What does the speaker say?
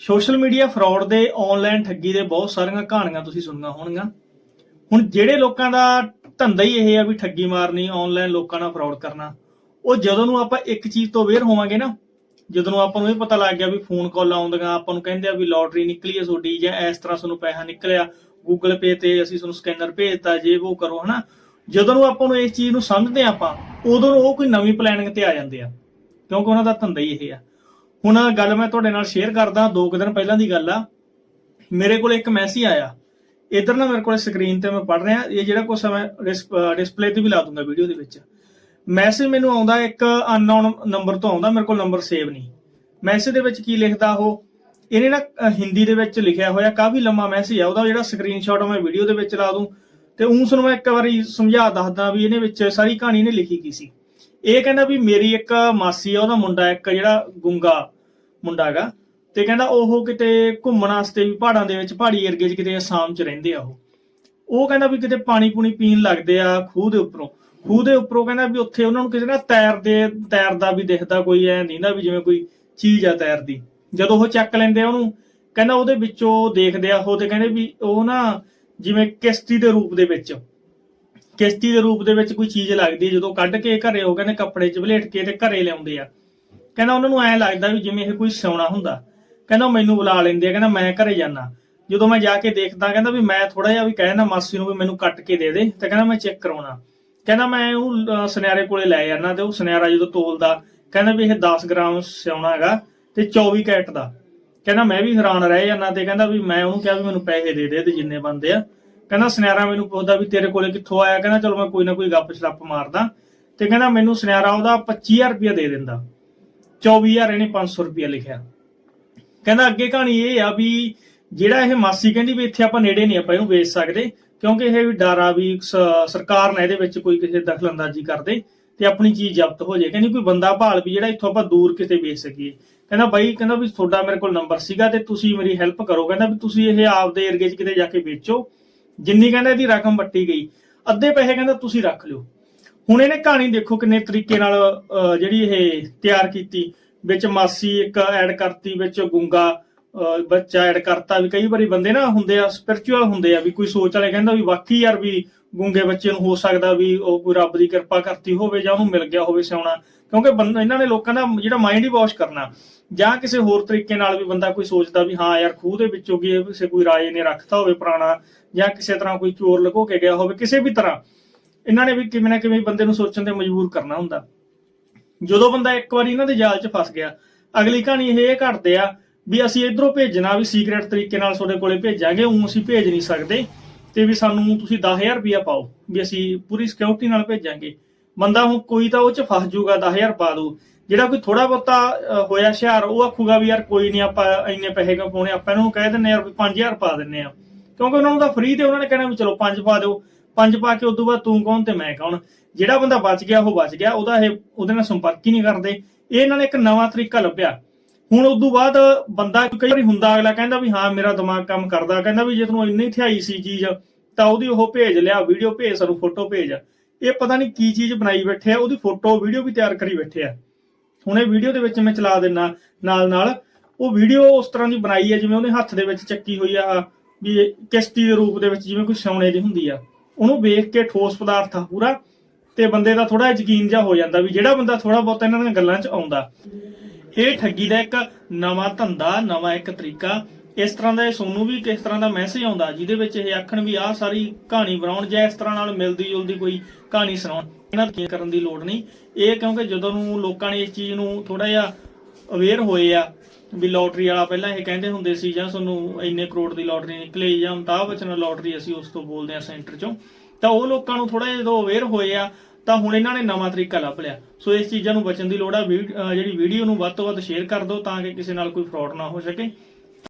Social media fraud ਦੇ online ਠੱਗੀ ਦੇ ਬਹੁਤ ਸਾਰੀਆਂ ਕਹਾਣੀਆਂ ਤੁਸੀਂ ਸੁਣੀਆਂ ਹੋਣਗੀਆਂ। ਹੁਣ ਜਿਹੜੇ ਲੋਕਾਂ ਦਾ ਧੰਦਾ ਹੀ ਇਹ ਆ ਵੀ ਠੱਗੀ ਮਾਰਨੀ ਆਨਲਾਈਨ ਲੋਕਾਂ ਨਾਲ ਫਰਾਡ ਕਰਨਾ, ਉਹ ਜਦੋਂ ਨੂੰ ਆਪਾਂ ਇੱਕ ਚੀਜ਼ ਤੋਂ ਅਵੇਅਰ ਹੋਵਾਂਗੇ ਨਾ, ਜਦੋਂ ਨੂੰ ਆਪਾਂ ਨੂੰ ਇਹ ਪਤਾ ਲੱਗ ਗਿਆ ਵੀ ਫੋਨ ਕਾਲ ਆਉਂਦੀਆਂ, ਆਪਾਂ ਨੂੰ ਕਹਿੰਦੇ ਆ ਵੀ ਲੋਟਰੀ ਨਿਕਲੀ ਹੈ ਤੁਹਾਡੀ ਜਾਂ ਇਸ ਤਰ੍ਹਾਂ ਤੁਹਾਨੂੰ ਪੈਸਾ ਨਿਕਲਿਆ ਗੂਗਲ ਪੇ ਤੇ ਅਸੀਂ ਤੁਹਾਨੂੰ ਸਕੈਨਰ ਭੇਜਤਾ, ਜੇ ਉਹ ਕਰੋ, ਹਨਾ। ਜਦੋਂ ਨੂੰ ਆਪਾਂ ਨੂੰ ਇਸ ਚੀਜ਼ ਨੂੰ ਸਮਝਦੇ ਆ ਆਪਾਂ, ਉਦੋਂ ਉਹ ਕੋਈ ਨਵੀਂ ਪਲੈਨਿੰਗ ਤੇ ਆ ਜਾਂਦੇ ਆ, ਕਿਉਂਕਿ ਉਹਨਾਂ ਦਾ ਧੰਦਾ ਹੀ ਇਹ ਆ। ਹੁਣ ਗੱਲ ਮੈਂ ਤੁਹਾਡੇ ਨਾਲ ਸ਼ੇਅਰ ਕਰਦਾ, ਦੋ ਕੁ ਦਿਨ ਪਹਿਲਾਂ ਦੀ ਗੱਲ ਆ। ਮੇਰੇ ਕੋਲ ਇੱਕ ਮੈਸੇਜ ਆਇਆ। ਇਧਰ ਨਾ ਮੇਰੇ ਕੋਲ ਸਕਰੀਨ ਤੇ ਮੈਂ ਪੜ ਰਿਹਾ, ਇਹ ਜਿਹੜਾ ਕੁਛ ਮੈਂ ਡਿਸਪਲੇ ਤੇ ਵੀ ਲਾ ਦੂੰਗਾ ਵੀਡੀਓ ਦੇ ਵਿੱਚ। ਮੈਸੇਜ ਮੈਨੂੰ ਆਉਂਦਾ ਇੱਕ ਅਨਨੋਨ ਨੰਬਰ ਤੋਂ ਆਉਂਦਾ, ਮੇਰੇ ਕੋਲ ਨੰਬਰ ਸੇਵ ਨਹੀਂ। ਮੈਸੇਜ ਦੇ ਵਿੱਚ ਕੀ ਲਿਖਦਾ ਉਹ? ਇਹਨੇ ਨਾ ਹਿੰਦੀ ਦੇ ਵਿੱਚ ਲਿਖਿਆ ਹੋਇਆ, ਕਾਫੀ ਲੰਮਾ ਮੈਸੇਜ ਆ, ਉਹਦਾ ਜਿਹੜਾ ਸਕਰੀਨਸ਼ਾਟ ਮੈਂ ਵੀਡੀਓ ਦੇ ਵਿੱਚ ਲਾ ਦੂੰ। ਤੇ ਉਸ ਨੂੰ ਮੈਂ ਇੱਕ ਵਾਰੀ ਸਮਝਾ ਦੱਸਦਾ ਵੀ ਇਹਨੇ ਵਿੱਚ ਸਾਰੀ ਕਹਾਣੀ ਨੇ ਲਿਖੀ ਕੀ ਸੀ। ਇਹ ਕਹਿੰਦਾ ਵੀ ਮੇਰੀ ਇੱਕ ਮਾਸੀ ਆ, ਉਹਦਾ ਮੁੰਡਾ ਇੱਕ ਜਿਹੜਾ ਗੁੰਗਾ ਮੁੰਡਾ ਹੈਗਾ, ਤੇ ਕਹਿੰਦਾ ਉਹ ਕਿਤੇ ਘੁੰਮਣ ਵਾਸਤੇ ਵੀ ਪਹਾੜਾਂ ਦੇ ਵਿੱਚ, ਪਹਾੜੀ ਏਰੀਏ 'ਚ ਕਿਤੇ ਅਸਾਮ 'ਚ ਰਹਿੰਦੇ ਆ ਉਹ। ਉਹ ਕਹਿੰਦਾ ਵੀ ਕਿਤੇ ਪਾਣੀ ਪੂਣੀ ਪੀਣ ਲੱਗਦੇ ਆ ਖੂਹ ਦੇ ਉੱਪਰੋਂ। ਖੂਹ ਦੇ ਉੱਪਰੋਂ ਕਹਿੰਦਾ ਵੀ ਉੱਥੇ ਉਹਨਾਂ ਨੂੰ ਕਿਸੇ ਨਾ ਤੈਰਦੇ ਤੈਰਦਾ ਵੀ ਦਿਖਦਾ ਕੋਈ ਐ ਨਹੀਂ ਨਾ ਵੀ ਜਿਵੇਂ ਕੋਈ ਚੀਜ਼ ਆ ਤੈਰਦੀ ਜਦੋਂ ਉਹ ਚੱਕ ਲੈਂਦੇ ਆ ਉਹਨੂੰ, ਕਹਿੰਦਾ ਉਹਦੇ ਵਿੱਚੋਂ ਦੇਖਦੇ ਆ ਉਹ ਤੇ ਕਹਿੰਦੇ ਵੀ ਉਹ ਨਾ ਜਿਵੇਂ ਕਿਸ਼ਤੀ ਦੇ ਰੂਪ ਦੇ ਵਿੱਚ ਕਿਸ਼ਤੀ ਦੇ ਰੂਪ ਦੇ ਵਿੱਚ ਕੋਈ ਚੀਜ਼ ਲੱਗਦੀ ਜਦੋਂ ਕੱਢ ਕੇ ਘਰੇ ਉਹ ਕਹਿੰਦੇ ਕੱਪੜੇ 'ਚ ਵਲੇਟ ਕੇ ਤੇ ਘਰੇ ਲਿਆਉਂਦੇ ਆ। ਕਹਿੰਦਾ ਉਹਨਾਂ ਨੂੰ ਐ ਲੱਗਦਾ ਵੀ ਜਿਵੇਂ ਇਹ ਕੋਈ ਸਿਉਣਾ ਹੁੰਦਾ। ਕਹਿੰਦਾ ਮੈਨੂੰ ਬੁਲਾ ਲੈਂਦੇ ਆ ਕਹਿੰਦਾ ਮੈਂ ਘਰੇ ਜਾਣਾ ਜਦੋਂ ਮੈਂ ਜਾ ਕੇ ਦੇਖਦਾ ਕਹਿੰਦਾ ਵੀ ਮੈਂ ਥੋੜਾ ਜਿਹਾ ਵੀ ਕਹਿਣਾ ਮਾਸੀ ਨੂੰ ਵੀ ਮੈਨੂੰ ਕੱਟ ਕੇ ਦੇ ਦੇ ਤੇ ਕਹਿੰਦਾ ਮੈਂ ਚੈੱਕ ਕਰਾਉਣਾ। ਕਹਿੰਦਾ ਮੈਂ ਉਹ ਅਹ, ਸੁਨਿਆਰੇ ਕੋਲੇ ਲੈ ਜਾਣਾ ਤੇ ਉਹ ਸੁਨਿਆਰਾ ਜਦੋਂ ਤੋਲਦਾ ਕਹਿੰਦਾ ਵੀ ਇਹ 10 ਗ੍ਰਾਮ ਸਿਉਣਾ ਹੈਗਾ ਤੇ 24 ਕੈਟ ਦਾ। ਕਹਿੰਦਾ ਮੈਂ ਵੀ ਹੈਰਾਨ ਰਹਿ ਜਾਂਦਾ ਤੇ ਕਹਿੰਦਾ ਵੀ ਮੈਂ ਉਹਨੂੰ ਕਿਹਾ ਵੀ ਮੈਨੂੰ ਪੈਸੇ ਦੇ ਦੇ ਤੇ ਜਿੰਨੇ ਬੰਦੇ ਆ। ਕਹਿੰਦਾ, ਸੁਨਿਆਰਾ ਮੈਨੂੰ ਪੁੱਛਦਾ ਵੀ ਤੇਰੇ ਕੋਲੇ ਕਿੱਥੋਂ ਆਇਆ? ਕਹਿੰਦਾ, ਚਲੋ ਮੈਂ ਕੋਈ ਨਾ ਕੋਈ ਗੱਪ ਛਲੱਪ ਮਾਰਦਾ। ਤੇ ਕਹਿੰਦਾ, ਮੈਨੂੰ ਸੁਨਿਆਰਾ ਉਹਦਾ 25000 ਰੁਪਇਆ ਦੇ ਦਿੰਦਾ। 24000 ਇਹਨੇ 500 ਰੁਪਇਆ ਲਿਖਿਆ। ਕਹਿੰਦਾ, ਅੱਗੇ ਕਹਾਣੀ ਇਹ ਆ ਵੀ ਜਿਹੜਾ ਇਹ ਮਾਸੀ ਕਹਿੰਦੀ ਵੀ ਇੱਥੇ ਆਪਾਂ ਨੇੜੇ ਨਹੀਂ ਆਪਾਂ ਇਹਨੂੰ ਵੇਚ ਸਕਦੇ, ਕਿਉਂਕਿ ਇਹ ਵੀ ਡਰ ਆ ਵੀ ਸਰਕਾਰ ਨਾ ਇਹਦੇ ਵਿੱਚ ਕੋਈ ਕਿਸੇ ਦਖਲਅੰਦਾਜ਼ੀ ਕਰਦੇ ਤੇ ਆਪਣੀ ਚੀਜ਼ ਜ਼ਬਤ ਹੋ ਜਾਏ। ਕਹਿੰਦੀ, ਕੋਈ ਬੰਦਾ ਭਾਲ ਵੀ ਜਿਹੜਾ ਇੱਥੋਂ ਆਪਾਂ ਦੂਰ ਕਿਤੇ ਵੇਚ ਸਕੀਏ। ਕਹਿੰਦਾ, ਬਾਈ, ਕਹਿੰਦਾ ਵੀ ਤੁਹਾਡਾ ਮੇਰੇ ਕੋਲ ਨੰਬਰ ਸੀਗਾ ਤੇ ਤੁਸੀਂ ਮੇਰੀ ਹੈਲਪ ਕਰੋ। ਕਹਿੰਦਾ ਵੀ ਤੁਸੀਂ ਇਹ ਆਪਦੇ ਏਰੀਏ 'ਚ ਕਿਤੇ ਜਾ ਕੇ ਵੇਚੋ। ਜਿੰਨੀ ਕਹਿੰਦਾ ਇਹਦੀ ਰਕਮ ਵੱਟੀ ਗਈ ਅੱਧੇ ਪੈਸੇ ਕਹਿੰਦਾ ਤੁਸੀਂ ਰੱਖ ਲਿਓ। ਹੁਣ ਇਹਨੇ ਕਹਾਣੀ ਦੇਖੋ ਕਿੰਨੇ ਤਰੀਕੇ ਨਾਲ ਜਿਹੜੀ ਇਹ ਤਿਆਰ ਕੀਤੀ। ਵਿੱਚ ਮਾਸੀ ਇੱਕ ਐਡ ਕਰਤੀ ਵਿੱਚ ਗੁੰਗਾ ਅਹ, ਬੱਚਾ ਐਡ ਕਰਤਾ ਵੀ ਕਈ ਵਾਰੀ ਬੰਦੇ ਨਾ ਹੁੰਦੇ ਆ ਸਪਿਰਚੁਅਲ ਹੁੰਦੇ ਆ ਵੀ ਕੋਈ ਸੋਚ ਵਾਲੇ ਕਹਿੰਦਾ ਵੀ ਵਾਕਈ ਯਾਰ ਵੀ ਗੁੰਗੇ ਬੱਚੇ ਨੂੰ ਹੋ ਸਕਦਾ ਵੀ ਉਹ ਕੋਈ ਰੱਬ ਦੀ ਕਿਰਪਾ ਕਰਤੀ ਹੋਵੇ ਜਾਂ ਉਹਨੂੰ ਮਿਲ ਗਿਆ ਹੋਵੇ ਸਿਆਉਣਾ ਕਿਉਂਕਿ ਬੰਦਾ, ਇਹਨਾਂ ਨੇ ਲੋਕਾਂ ਦਾ ਜਿਹੜਾ ਮਾਈਂਡ ਹੀ ਵਾਸ਼ ਕਰਨਾ। ਜਾਂ ਕਿਸੇ ਹੋਰ ਤਰੀਕੇ ਨਾਲ ਵੀ ਬੰਦਾ ਕੋਈ ਸੋਚਦਾ ਵੀ ਹਾਂ ਯਾਰ ਖੂਹ ਦੇ ਵਿੱਚੋਂ ਕੀ ਕਿਸੇ ਕੋਈ ਰਾਜੇ ਨੇ ਰੱਖਤਾ ਹੋਵੇ ਪੁਰਾਣਾ, ਜਾਂ ਕਿਸੇ ਤਰ੍ਹਾਂ ਕੋਈ ਚੋਰ ਲਗੋ ਕੇ ਗਿਆ ਹੋਵੇ, ਕਿਸੇ ਵੀ ਤਰ੍ਹਾਂ। ਇਹਨਾਂ ਨੇ ਵੀ ਕਿਵੇਂ ਨਾ ਕਿਵੇਂ ਬੰਦੇ ਨੂੰ ਸੋਚਣ ਤੇ ਮਜਬੂਰ ਕਰਨਾ ਹੁੰਦਾ। ਜਦੋਂ ਬੰਦਾ ਇੱਕ ਵਾਰੀ ਇਹਨਾਂ ਦੇ ਜਾਲ 'ਚ ਫਸ ਗਿਆ, ਅਗਲੀ ਕਹਾਣੀ ਇਹ ਇਹ ਘਟਦੇ ਆ ਵੀ ਅਸੀਂ ਇਧਰੋਂ ਭੇਜਣਾ ਵੀ ਸੀਕ੍ਰੀਟ ਤਰੀਕੇ ਨਾਲ ਤੁਹਾਡੇ ਕੋਲੇ ਭੇਜਾਂਗੇ ਉਹ ਅਸੀਂ ਭੇਜ ਨਹੀਂ ਸਕਦੇ। ਤੇ ਵੀ ਸਾਨੂੰ ਤੁਸੀਂ 10000 ਰੁਪਇਆ ਪਾਓ, ਵੀ ਅਸੀਂ ਪੂਰੀ ਸਿਕਿਉਰਿਟੀ ਨਾਲ ਭੇਜਾਂਗੇ। ਬੰਦਾ ਹੁਣ ਕੋਈ ਤਾਂ ਉਹ 'ਚ ਫਸ ਜਾਊਗਾ 10000 ਪਾ ਦੂ ਜਿਹੜਾ ਕੋਈ ਥੋੜਾ ਬਹੁਤਾ ਹੋਇਆ ਹੁਸ਼ਿਆਰ, ਉਹ ਆਖੂਗਾ ਵੀ ਯਾਰ ਕੋਈ ਨਹੀਂ ਆਪਾਂ ਇੰਨੇ ਪੈਸੇ ਕਿਉਂ ਪਾਉਣੇ ਆਪਾਂ ਇਹਨੂੰ ਕਹਿ ਦਿੰਨੇ ਯਾਰ ਵੀ 5000 ਪਾ ਦਿੰਨੇ ਆ। ਕਿਉਂਕਿ ਉਹਨਾਂ ਨੂੰ ਤਾਂ ਫ੍ਰੀ ਤੇ ਉਹਨਾਂ ਨੇ ਕਹਿਣਾ ਵੀ ਚਲੋ 5 ਪਾ ਦਿਓ। 5 ਪਾ ਕੇ ਉਦੋਂ ਬਾਅਦ ਤੂੰ ਕੌਣ ਤੇ ਮੈਂ ਕੌਣ? ਜਿਹੜਾ ਬੰਦਾ ਬਚ ਗਿਆ, ਉਹ ਬਚ ਗਿਆ। ਉਹਦਾ ਇਹ, ਉਹਦੇ ਨਾਲ ਸੰਪਰਕ ਹੀ ਨਹੀਂ ਕਰਦੇ। ਇਹ ਇਹਨਾਂ ਨੇ ਇੱਕ ਨਵਾਂ ਤਰੀਕਾ ਲੱਭਿਆ। ਹੁਣ ਉਦੋਂ ਬਾਅਦ ਬੰਦਾ ਕਈ ਵਾਰੀ ਹੁੰਦਾ ਅਗਲਾ ਕਹਿੰਦਾ ਵੀ ਹਾਂ, ਮੇਰਾ ਦਿਮਾਗ ਕੰਮ ਕਰਦਾ। ਕਹਿੰਦਾ ਵੀ ਜੇ ਤੈਨੂੰ ਇੰਨੀ ਥਿਆਈ ਸੀ ਚੀਜ਼, ਤਾਂ ਉਹਦੀ ਉਹ ਭੇਜ ਲਿਆ, ਵੀਡੀਓ ਭੇਜ, ਸਾਨੂੰ ਫੋਟੋ ਭੇਜ। ਇਹ ਪਤਾ ਨਹੀਂ ਕੀ ਚੀਜ਼ ਬਣਾਈ ਬੈਠੇ ਆ, ਉਹਦੀ ਫੋਟੋ, ਵੀਡੀਓ ਵੀ ਤਿਆਰ ਕਰੀ ਬੈਠੇ ਆ। ਹੁਣ ਇਹ ਵੀਡੀਓ ਦੇ ਵਿੱਚ ਮੈਂ ਚਲਾ ਦਿੰਨਾ ਨਾਲ ਨਾਲ। ਉਹ ਵੀਡੀਓ ਉਸ ਤਰ੍ਹਾਂ ਦੀ ਬਣਾਈ ਹੈ ਜਿਵੇਂ ਉਹਨੇ ਹੱਥ ਦੇ ਵਿੱਚ ਚੱਕੀ ਹੋਈ ਆ, ਵੀ ਕਿਸ਼ਤੀ ਦੇ ਰੂਪ ਦੇ ਵਿੱਚ ਜਿਵੇਂ ਕੋਈ ਸੋਨੇ ਦੀ ਹੁੰਦੀ ਆ। ਉਹਨੂੰ ਵੇਖ ਕੇ ਠੋਸ ਪਦਾਰਥ ਆ ਪੂਰਾ, ਤੇ ਬੰਦੇ ਦਾ ਥੋੜਾ ਯਕੀਨ ਜਿਹਾ ਹੋ ਜਾਂਦਾ ਵੀ ਜਿਹੜਾ ਬੰਦਾ ਥੋੜਾ ਬਹੁਤ ਇਹਨਾਂ ਦੀਆਂ ਗੱਲਾਂ 'ਚ ਆਉਂਦਾ। ਇਹ ਠੱਗੀ ਦਾ ਇੱਕ ਨਵਾਂ ਧੰਦਾ, ਨਵਾਂ ਇੱਕ ਤਰੀਕਾ। ਇਸ ਤਰ੍ਹਾਂ ਦਾ ਸੋਨੂੰ ਵੀ ਕਿਸ ਤਰ੍ਹਾਂ ਦਾ ਮੈਸੇਜ ਆਉਂਦਾ, ਜਿਹਦੇ ਵਿੱਚ ਇਹ ਆਖਣ ਵੀ ਆਹ ਸਾਰੀ ਕਹਾਣੀ ਬਣਾਉਣ ਜਾਂ ਇਸ ਤਰ੍ਹਾਂ ਨਾਲ ਮਿਲਦੀ ਜੁਲਦੀ ਕੋਈ ਕਹਾਣੀ ਸੁਣਾਉਣ, ਇਹਨਾਂ ਯਕੀਨ ਕਰਨ ਦੀ ਲੋੜ ਨਹੀਂ। ਇਹ ਕਿਉਂਕਿ ਜਦੋਂ ਨੂੰ ਲੋਕਾਂ ਨੇ ਇਸ ਚੀਜ਼ ਨੂੰ ਥੋੜਾ ਜਿਹਾ ਅਵੇਅਰ ਹੋਏ ਆ, ਵੀ ਲੋਟਰੀ ਵਾਲਾ ਪਹਿਲਾਂ ਇਹ ਕਹਿੰਦੇ ਹੁੰਦੇ ਸੀ, ਜਾਂ ਤੁਹਾਨੂੰ ਇੰਨੇ ਕਰੋੜ ਦੀ ਲੋਟਰੀ ਨਿਕਲੇ, ਜਾਂ ਅਮਤਾਬ ਬਚਨ ਲੋਟਰੀ ਅਸੀਂ ਉਸ ਤੋਂ ਬੋਲਦੇ ਆ ਸੈਂਟਰ ਚੋਂ, ਤਾਂ ਉਹ ਲੋਕਾਂ ਨੂੰ ਥੋੜਾ ਜਿਹਾ ਜਦੋਂ ਅਵੇਅਰ ਹੋਏ ਆ ਤਾਂ ਹੁਣ ਇਹਨਾਂ ਨੇ ਨਵਾਂ ਤਰੀਕਾ ਲੱਭ ਲਿਆ। ਸੋ ਇਸ ਚੀਜ਼ਾਂ ਨੂੰ ਬਚਣ ਦੀ ਲੋੜ ਆ। ਜਿਹੜੀ ਵੀਡੀਓ ਨੂੰ ਵੱਧ ਤੋਂ ਵੱਧ ਸ਼ੇਅਰ ਕਰ ਦਿਓ ਤਾਂ ਕਿ ਕਿਸੇ ਨਾਲ ਕੋਈ ਫਰਾਡ ਨਾ ਹੋ ਸਕੇ।